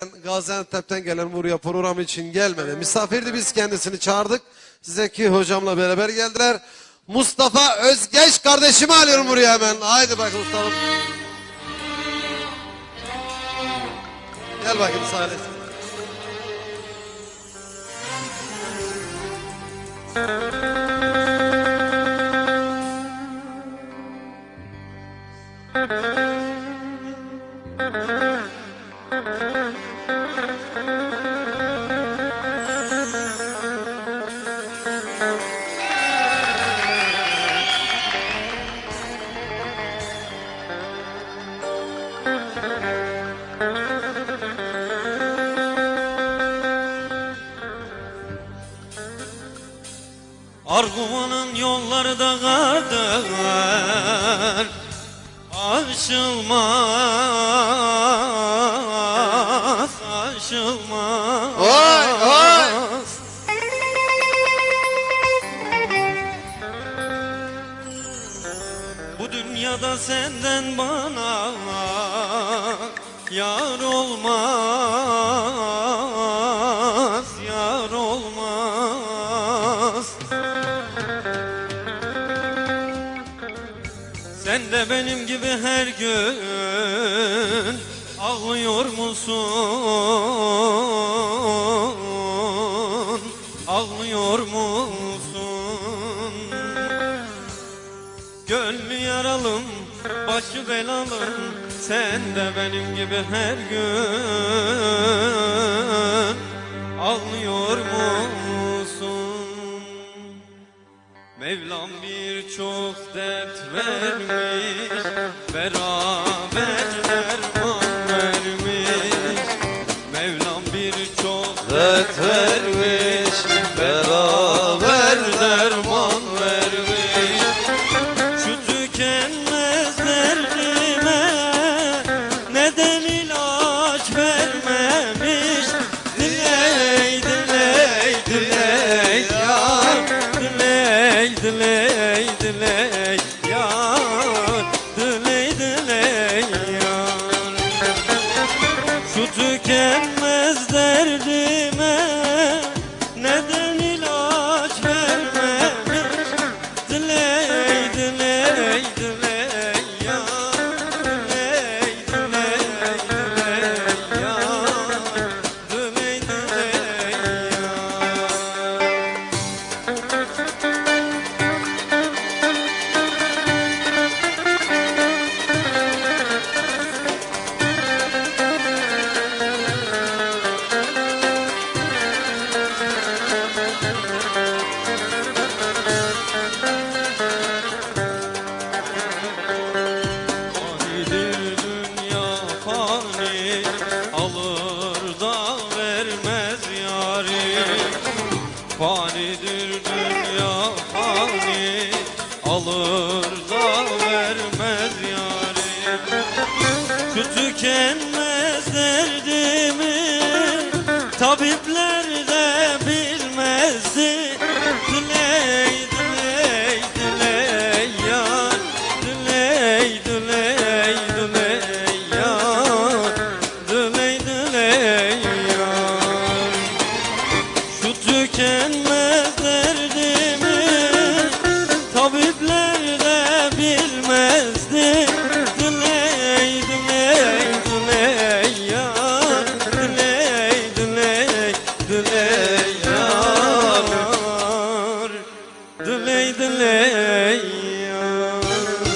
Gaziantep'ten gelen buraya program için gelmedi. Misafirdi biz kendisini çağırdık. Zeki hocamla beraber geldiler. Mustafa Özgeç kardeşimi alıyorum buraya hemen. Haydi bakın Mustafa. Gel bakayım Salih. Argumanın yolları da kardır Aşılmaz Aşılmaz Oy, oy. Bu dünyada senden bana Yar olmaz Yar olmaz Sen de benim gibi her gün ağlıyor musun? Ağlıyor musun? Gönlü yaralım, başı belalım Sen de benim gibi her gün ağlıyor musun? Mevlam birçok dert vermiş. Beraber Diley diley diley ya. Diley diley ya. Şu tükenmez derdime Neden ilaç Fanidir dünya fani Alır da vermez yari Şu tükenmez derdimi Tabipler tükenmez